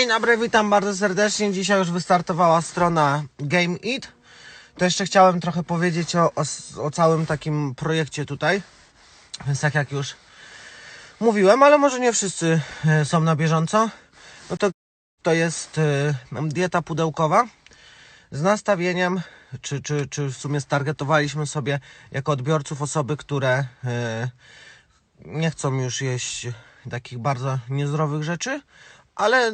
Dzień dobry, witam bardzo serdecznie. Dzisiaj już wystartowała strona Game It. To jeszcze chciałem trochę powiedzieć o, o, o całym takim projekcie tutaj. Więc tak jak już mówiłem, ale może nie wszyscy e, są na bieżąco. No to, to jest e, dieta pudełkowa z nastawieniem, czy, czy, czy w sumie stargetowaliśmy sobie jako odbiorców osoby, które e, nie chcą już jeść takich bardzo niezdrowych rzeczy, ale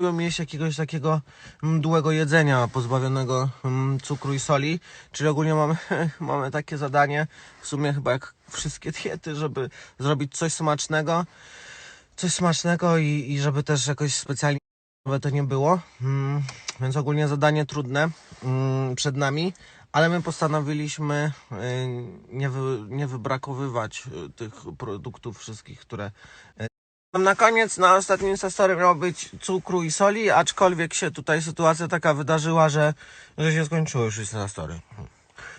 jeść jakiegoś takiego mdłego jedzenia pozbawionego mm, cukru i soli. Czyli ogólnie mamy, mamy takie zadanie, w sumie chyba jak wszystkie diety, żeby zrobić coś smacznego, coś smacznego i, i żeby też jakoś specjalnie to nie było. Mm, więc ogólnie zadanie trudne mm, przed nami, ale my postanowiliśmy y, nie, wy, nie wybrakowywać y, tych produktów wszystkich, które y, na koniec, na ostatnim Instastory miało być cukru i soli, aczkolwiek się tutaj sytuacja taka wydarzyła, że, że się skończyło już Instastory.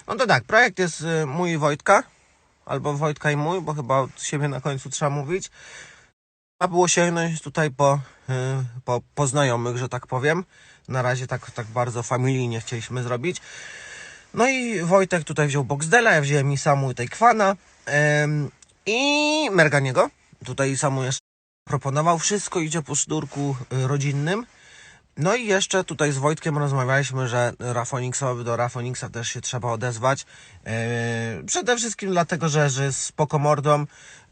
No to tak, projekt jest y, mój i Wojtka, albo Wojtka i mój, bo chyba od siebie na końcu trzeba mówić. Trzeba było sięgnąć tutaj po, y, po, po znajomych, że tak powiem. Na razie tak, tak bardzo familijnie chcieliśmy zrobić. No i Wojtek tutaj wziął Boxdela, ja wziąłem i Samu i Tejkwana em, i Merganiego. Tutaj Samu jeszcze proponował. Wszystko idzie po sznurku y, rodzinnym. No i jeszcze tutaj z Wojtkiem rozmawialiśmy, że Rafoniksowi do Rafoniksa też się trzeba odezwać. Yy, przede wszystkim dlatego, że, że jest spoko mordą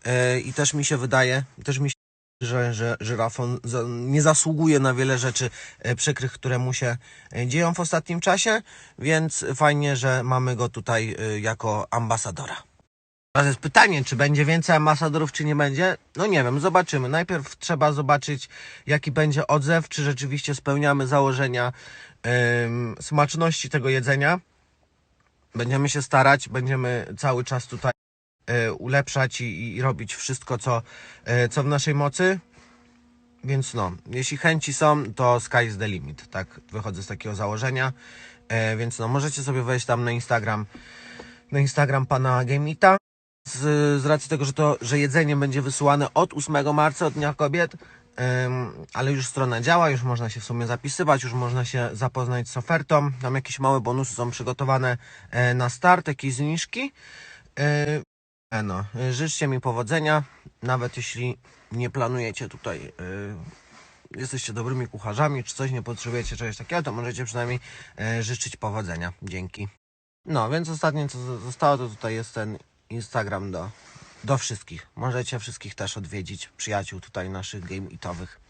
yy, i też mi się wydaje, też mi się że, że, że Rafon nie zasługuje na wiele rzeczy przykrych, które mu się dzieją w ostatnim czasie, więc fajnie, że mamy go tutaj jako ambasadora. Teraz jest pytanie, czy będzie więcej ambasadorów, czy nie będzie? No nie wiem, zobaczymy. Najpierw trzeba zobaczyć, jaki będzie odzew, czy rzeczywiście spełniamy założenia em, smaczności tego jedzenia. Będziemy się starać, będziemy cały czas tutaj e, ulepszać i, i robić wszystko, co, e, co w naszej mocy. Więc no, jeśli chęci są, to sky is the limit. Tak, wychodzę z takiego założenia. E, więc no, możecie sobie wejść tam na Instagram, na Instagram pana Gameita. Z, z racji tego, że to, że jedzenie będzie wysyłane od 8 marca, od Dnia Kobiet, ale już strona działa, już można się w sumie zapisywać, już można się zapoznać z ofertą. Tam jakieś małe bonusy są przygotowane e, na start, jakieś zniżki. E, e, no, życzcie mi powodzenia, nawet jeśli nie planujecie tutaj, jesteście dobrymi kucharzami, czy coś, nie potrzebujecie czegoś takiego, to możecie przynajmniej e, życzyć powodzenia. Dzięki. No, więc ostatnie co zostało, to tutaj jest ten Instagram do, do wszystkich. Możecie wszystkich też odwiedzić, przyjaciół tutaj naszych game itowych.